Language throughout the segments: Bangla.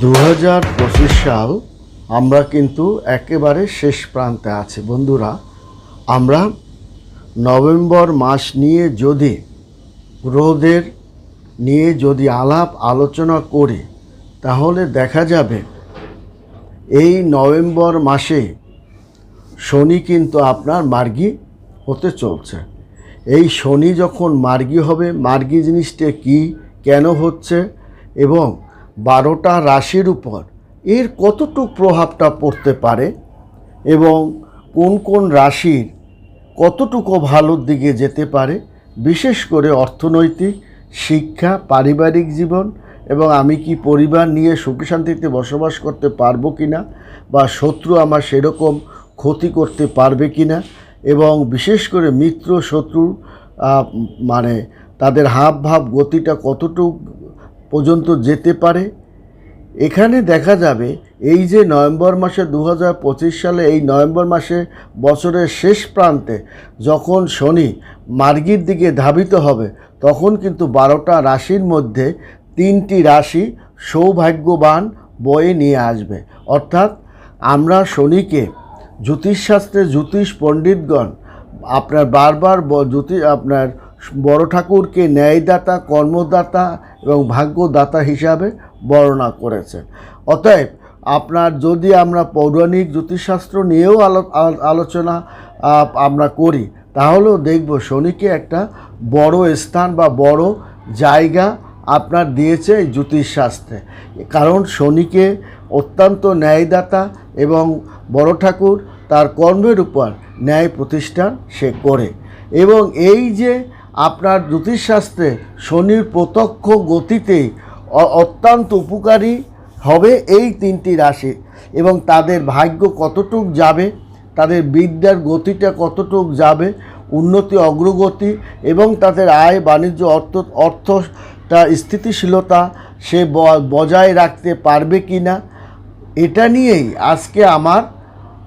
দু হাজার পঁচিশ সাল আমরা কিন্তু একেবারে শেষ প্রান্তে আছি। বন্ধুরা, আমরা নভেম্বর মাস নিয়ে যদি গ্রহদের নিয়ে যদি আলাপ আলোচনা করি, তাহলে দেখা যাবে এই নভেম্বর মাসে শনি কিন্তু আপনার মার্গী হতে চলছে। এই শনি যখন মার্গী হবে, মার্গী জিনিসটা কি, কেন হচ্ছে, এবং বারোটা রাশির উপর এর কতটুক প্রভাবটা পড়তে পারে এবং কোন কোন রাশির কতটুকু ভালোর দিকে যেতে পারে? বিশেষ করে অর্থনৈতিক, শিক্ষা, পারিবারিক জীবন এবং আমি কি পরিবার নিয়ে সুখী শান্তিতে বসবাস করতে পারব কি না বা শত্রু আমার সেরকম ক্ষতি করতে পারবে কি না এবং বিশেষ করে মিত্র শত্রু মানে তাদের হাব ভাব গতিটা কতটুক পর্যন্ত যেতে পারে। এখানে দেখা যাবে এই যে নভেম্বর মাসে দু হাজার পঁচিশ সালে এই নভেম্বর মাসে বছরের শেষ প্রান্তে যখন শনি মার্গির দিকে ধাবিত হবে, তখন কিন্তু বারোটা রাশির মধ্যে তিনটি রাশি সৌভাগ্যবান বয়ে নিয়ে আসবে। অর্থাৎ আমরা শনিকে জ্যোতিষশাস্ত্রে জ্যোতিষ পণ্ডিতগণ আপনার বারবার জ্যোতি আপনার বড় ঠাকুরকে ন্যায়দাতা, কর্মদাতা এবং ভাগ্যদাতা হিসাবে বর্ণনা করেছেন অতএব আপনার যদি আমরা পৌরাণিক জ্যোতিষশাস্ত্র নিয়েও আলো, আলো- আলোচনা আমরা করি, তাহলেও দেখব শনিকে একটা বড় স্থান বা বড় জায়গা আপনার দিয়েছে এই জ্যোতিষশাস্ত্রে। কারণ শনিকে অত্যন্ত ন্যায়দাতা এবং বড় ঠাকুর তার কর্মের উপর ন্যায় প্রতিষ্ঠান সে করে। এবং এই যে আপনার জ্যোতিষশাস্ত্রে শনির প্রত্যক্ষ গতিতেই অ- অত্যন্ত উপকারী হবে এই তিনটি রাশি। এবং তাদের ভাগ্য কতটুক যাবে, তাদের বিদ্যার গতিটা কতটুক যাবে, উন্নতি, অগ্রগতি এবং তাদের আয়, বাণিজ্য, অর্থ, অর্থটা, স্থিতিশীলতা সে বজায় রাখতে পারবে কি না এটা নিয়েই আজকে আমার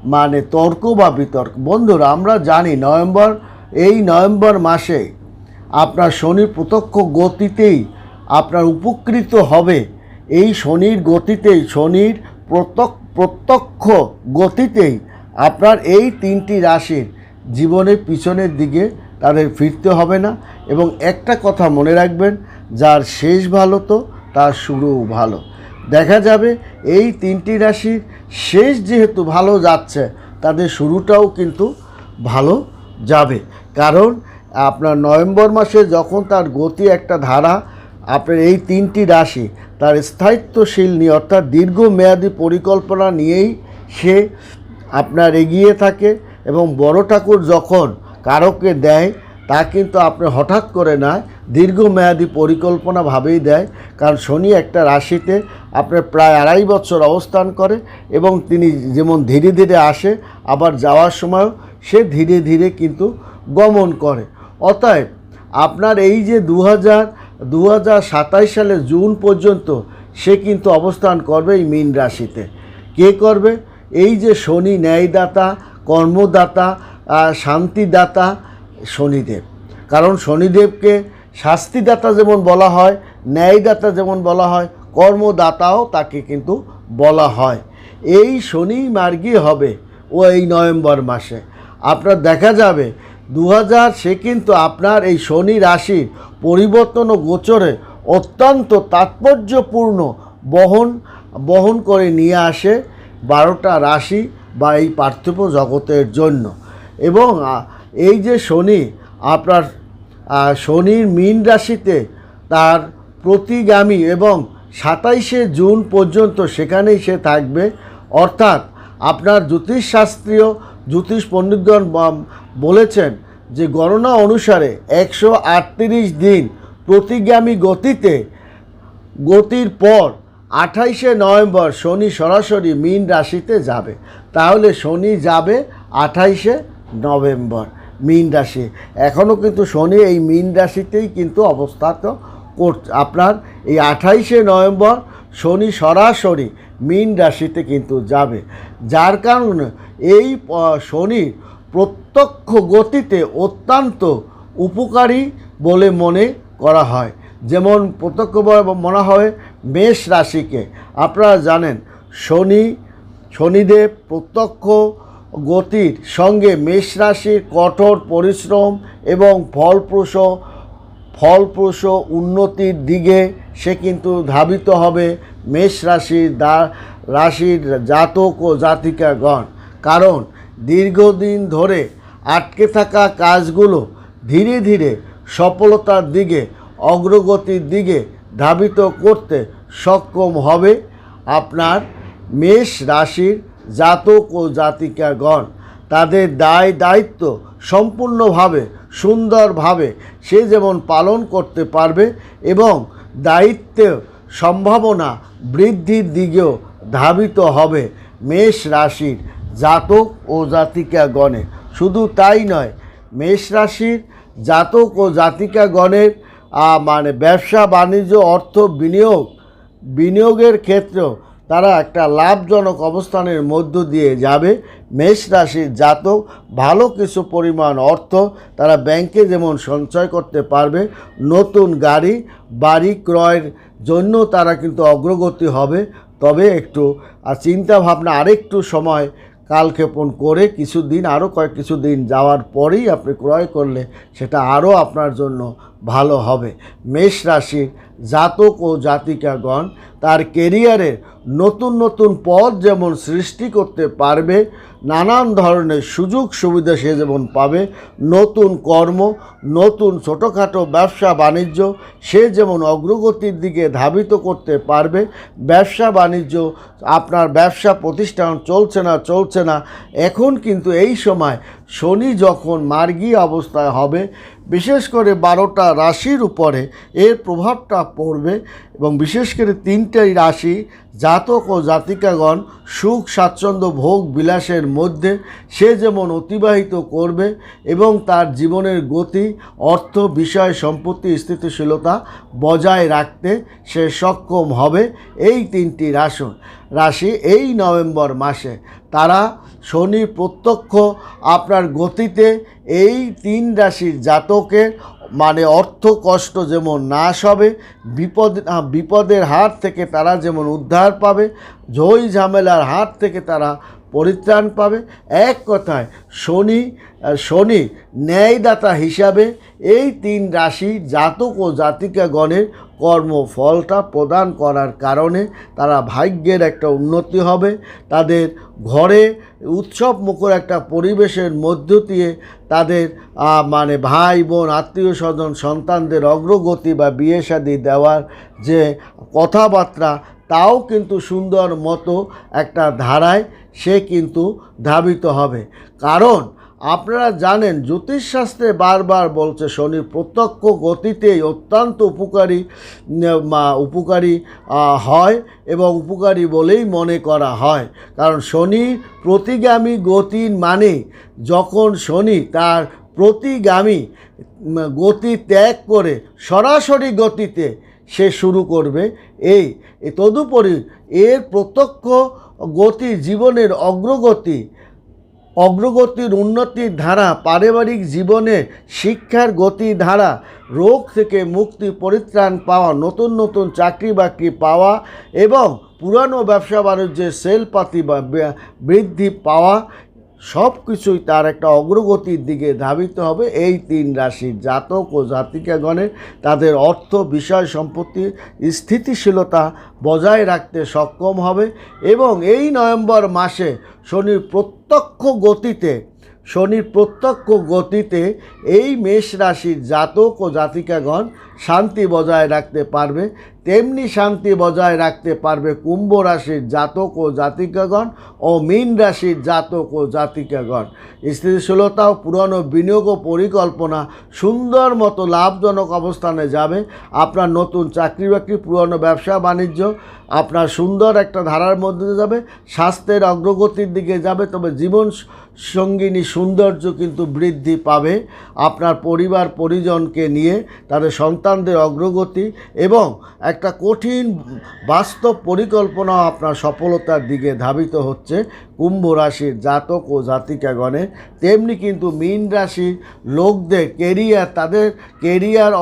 মানে তর্ক বা বিতর্ক। বন্ধুরা, আমরা জানি নভেম্বর, এই নভেম্বর মাসে আপনার শনির প্রত্যক্ষ গতিতেই আপনার উপকৃত হবে। এই শনির গতিতেই, শনির প্রত্যক্ষ প্রত্যক্ষ গতিতেই আপনার এই তিনটি রাশির জীবনের পিছনের দিকে তাদের ফিরতে হবে না। এবং একটা কথা মনে রাখবেন, যার শেষ ভালো তো, তার শুরুও ভালো। দেখা যাবে এই তিনটি রাশির শেষ যেহেতু ভালো যাচ্ছে, তাদের শুরুটাও কিন্তু ভালো যাবে। কারণ আপনার নভেম্বর মাসে যখন তার গতি একটা ধারা, আপনার এই তিনটি রাশি, তার স্থায়িত্বশীল নিয়ে, অর্থাৎ দীর্ঘমেয়াদী পরিকল্পনা নিয়েই সে আপনার এগিয়ে থাকে এবং বড় ঠাকুর যখন কারোকে দেয়, তা কিন্তু আপনি হঠাৎ করে না দীর্ঘমেয়াদী পরিকল্পনা ভাবেই দেয়। কারণ শনি একটা রাশিতে আপনার প্রায় আড়াই বছর অবস্থান করে এবং তিনি যেমন ধীরে ধীরে আসে, আবার যাওয়ার সময়ও সে ধীরে ধীরে কিন্তু গমন করে। অতএব আপনার এই যে দু হাজার দু হাজার সাতাশ সালের জুন পর্যন্ত সে কিন্তু অবস্থান করবে এই মীন রাশিতে। কে করবে? এই যে শনি ন্যায়দাতা, কর্মদাতা শান্তিদাতা, শনিদেব। কারণ শনিদেবকে শাস্তিদাতা যেমন বলা হয়, ন্যায়দাতা যেমন বলা হয়, কর্মদাতাও তাকে কিন্তু বলা হয়। এই শনি মার্গী হবে ও এই নভেম্বর মাসে। আপনার দেখা যাবে দু হাজার সে কিন্তু আপনার এই শনি রাশির পরিবর্তন ও গোচরে অত্যন্ত তাৎপর্যপূর্ণ বহন বহন করে নিয়ে আসে বারোটা রাশি বা এই পার্থিব জগতের জন্য। এবং এই যে শনি আপনার শনির মীন রাশিতে তার প্রতিগামী এবং সাতাইশে জুন পর্যন্ত সেখানেই সে থাকবে। অর্থাৎ আপনার জ্যোতিষশাস্ত্রীয় জ্যোতিষ পণ্ডিতগণ বলেছেন যে গণনা অনুসারে একশো আটত্রিশ দিন প্রতিগামী গতিতে, গতির পর আঠাইশে নভেম্বর শনি সরাসরি মীন রাশিতে যাবে। তাহলে শনি যাবে আঠাইশে নভেম্বর মীন রাশি। এখনও কিন্তু শনি এই মীন রাশিতেই কিন্তু অবস্থাত কর আপনার এই আঠাইশে নভেম্বর শনি সরাসরি মীন রাশিতে কিন্তু যাবে। যার কারণে এই শনির প্রত্যক্ষ গতিতে অত্যন্ত উপকারী বলে মনে করা হয়। যেমন প্রত্যক্ষভাবে মনে হয় মেষ রাশিকে। আপনারা জানেন, শনি, শনিদেব প্রত্যক্ষ গতির সঙ্গে মেষ রাশির কঠোর পরিশ্রম এবং ফলপ্রসূ ফলপ্রসূ উন্নতির দিকে সে কিন্তু ধাবিত হবে মেষ রাশির দা, রাশির জাতক ও জাতিকাগণ। কারণ দীর্ঘদিন ধরে আটকে থাকা কাজগুলো ধীরে ধীরে সফলতার দিকে, অগ্রগতির দিকে ধাবিত করতে সক্ষম হবে আপনার মেষ রাশির জাতক ও জাতিকাগণ। তাদের দায় দায়িত্ব সম্পূর্ণভাবে, সুন্দরভাবে সে যেমন পালন করতে পারবে এবং দায়িত্বের সম্ভাবনা বৃদ্ধির দিকেও ধাবিত হবে মেষ রাশির জাতক ও জাতিকাগণে। শুধু তাই নয়, মেষ রাশির জাতক ও জাতিকাগণের মানে ব্যবসা, বাণিজ্য, অর্থ বিনিয়োগ, বিনিয়োগের ক্ষেত্রেও তারা একটা লাভজনক অবস্থানের মধ্য দিয়ে যাবে। মেষ রাশির জাতক, ভালো কিছু পরিমাণ অর্থ তারা ব্যাংকে যেমন সঞ্চয় করতে পারবে, নতুন গাড়ি, বাড়ি ক্রয়ের জন্য তারা কিন্তু অগ্রগতি হবে। তবে একটু, আর চিন্তা ভাবনা আরেকটু সময় কালক্ষেপণ করে কিছুদিন আরও কয়েক কিছুদিন যাওয়ার পরেই আপনি ক্রয় করলে সেটা আরও আপনার জন্য ভালো হবে। মেষ রাশির জাতক ও জাতিকাগণ তার কেরিয়ারের নতুন নতুন পথ যেমন সৃষ্টি করতে পারবে, নানান ধরনের সুযোগ সুবিধা সে যেমন পাবে, নতুন কর্ম, নতুন ছোটোখাটো ব্যবসা বাণিজ্য সে যেমন অগ্রগতির দিকে ধাবিত করতে পারবে, ব্যবসা বাণিজ্য, আপনার ব্যবসা প্রতিষ্ঠান চলছে না চলছে না। এখন কিন্তু এই সময় শনি যখন মার্গী অবস্থায় হবে বিশেষ করে বারোটা রাশির উপরে এর প্রভাবটা পড়বে এবং বিশেষ করে তিনটাই রাশি, জাতক ও জাতিকাগণ, সুখ, স্বাচ্ছন্দ্য, ভোগ, বিলাসের মধ্যে, সে যেমন অতিবাহিত করবে এবং তার জীবনের গতি, অর্থ, বিষয়, সম্পত্তি, স্থিতিশীলতা বজায় রাখতে সে সক্ষম হবে। এই তিনটি রাশন রাশি এই নভেম্বর মাসে। তারা শনি প্রত্যক্ষ আপনার গতিতে এই তিন রাশির জাতকের মানে অর্থ কষ্ট যেমন নাশ হবে, বিপদ বিপদের হাত থেকে তারা যেমন উদ্ধার পাবে, ঝই ঝামেলার হাত থেকে তারা পরিত্রাণ পাবে। এক কথায়, শনি শনি ন্যায়দাতা হিসাবে এই তিন রাশি জাতক ও জাতিকাগণের কর্মফলটা প্রদান করার কারণে তারা ভাগ্যের একটা উন্নতি হবে। তাদের ঘরে উৎসব মুখর একটা পরিবেশের মধ্য দিয়ে তাদের মানে ভাই বোন, আত্মীয় স্বজন, সন্তানদের অগ্রগতি বা বিয়ে শাদী দেওয়ার যে কথাবার্তা তাও কিন্তু সুন্দর মতো একটা ধারায় সে কিন্তু ধাবিত হবে। কারণ আপনারা জানেন, জ্যোতিষশাস্ত্রে বারবার বলছে শনির প্রত্যক্ষ গতিতেই অত্যন্ত উপকারী উপকারী হয় এবং উপকারী বলেই মনে করা হয়। কারণ শনি প্রতিগামী গতির মানে যখন শনি তার প্রতিগামী গতি ত্যাগ করে সরাসরি গতিতে সে শুরু করবে। এই তদুপরি এর প্রত্যক্ষ গতি, জীবনের অগ্রগতি, অগ্রগতির উন্নতির ধারা, পারিবারিক জীবনে শিক্ষার গতি ধারা, রোগ থেকে মুক্তি, পরিত্রাণ পাওয়া, নতুন নতুন চাকরি বাকরি পাওয়া এবং পুরানো ব্যবসা বাণিজ্যের সেলপাতি বা, বৃদ্ধি পাওয়া সব কিছুই তার একটা অগ্রগতির দিকে ধাবিত হবে। এই তিন রাশির জাতক ও জাতিকাগণের তাদের অর্থ, বিষয় সম্পত্তি, স্থিতিশীলতা বজায় রাখতে সক্ষম হবে এবং এই নভেম্বর মাসে শনির প্রত্যক্ষ গতিতে, শনির প্রত্যক্ষ গতিতে এই মেষ রাশির জাতক ও জাতিকাগণ শান্তি বজায় রাখতে পারবে। তেমনি শান্তি বজায় রাখতে পারবে কুম্ভ রাশির জাতক ও জাতিকাগণ ও মীন রাশির জাতক ও জাতিকাগণ। স্থিতিশীলতা ও পুরনো বিনিয়োগ ও পরিকল্পনা সুন্দর মতো লাভজনক অবস্থানে যাবে। আপনার নতুন চাকরি বাকরি, পুরনো ব্যবসা, বাণিজ্য আপনার সুন্দর একটা ধারার মধ্যে যাবে। স্বাস্থ্যের অগ্রগতির দিকে যাবে, তবে জীবন সঙ্গিনী সৌন্দর্য কিন্তু বৃদ্ধি পাবে। আপনার পরিবার, পরিজনকে নিয়ে তাদের সন্তানদের অগ্রগতি এবং একটা কঠিন বাস্তব পরিকল্পনা আপনার সফলতার দিকে ধাবিত হচ্ছে। কুম্ভ রাশির জাতক ও জাতিকাগণে, তেমনি কিন্তু মীন রাশির লোকদের কেরিয়ার তাদের কেরিয়ার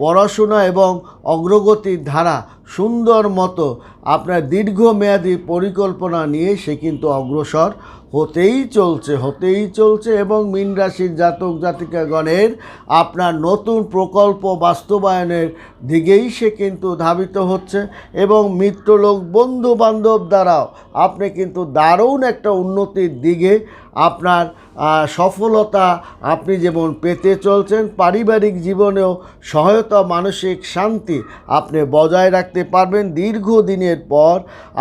পড়াশোনা এবং অগ্রগতির ধারা সুন্দর মতো আপনার দীর্ঘমেয়াদী পরিকল্পনা নিয়ে সে কিন্তু অগ্রসর। হতেই চলছে হতেই চলছে এবং মীন রাশির জাতক জাতিকাগণের আপনার নতুন প্রকল্প বাস্তবায়নের দিকেই সে কিন্তু ধাবিত হচ্ছে এবং মিত্রলোক বন্ধু বান্ধব দ্বারাও আপনি কিন্তু দারুণ একটা উন্নতির দিকে আপনার সফলতা আপনি যেমন পেতে চলছেন, পারিবারিক জীবনেও সহায়তা, মানসিক শান্তি আপনি বজায় রাখতে পারবেন। দীর্ঘদিনের পর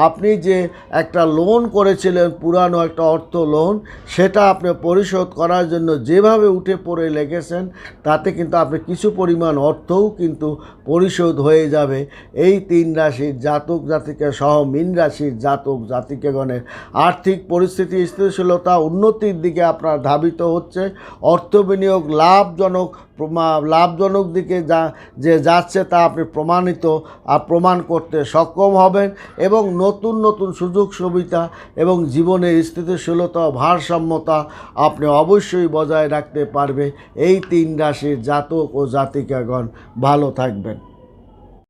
আপনি যে একটা লোন করেছিলেন, পুরানো একটা অর্থ লোন সেটা আপনি পরিশোধ করার জন্য যেভাবে উঠে পড়ে লেগেছেন, তাতে কিন্তু আপনি কিছু পরিমাণ অর্থও কিন্তু পরিশোধ হয়ে যাবে। এই তিন রাশির জাতক জাতিকা সহ মীন রাশির জাতক জাতিকাগণের আর্থিক পরিস্থিতি, স্থিতিশীলতা, উন্নতির দিকে আপনার ধাবিত হচ্ছে। অর্থ বিনিয়োগ লাভজনক লাভজনক দিকে যা যে যাচ্ছে তা আপনি প্রমাণিত আর প্রমাণ করতে সক্ষম হবেন এবং নতুন নতুন সুযোগ সুবিধা এবং জীবনের স্থিতিশীলতা, ভারসাম্যতা আপনি অবশ্যই বজায় রাখতে পারবে। এই তিন রাশির জাতক ও জাতিকাগণ ভালো থাকবেন।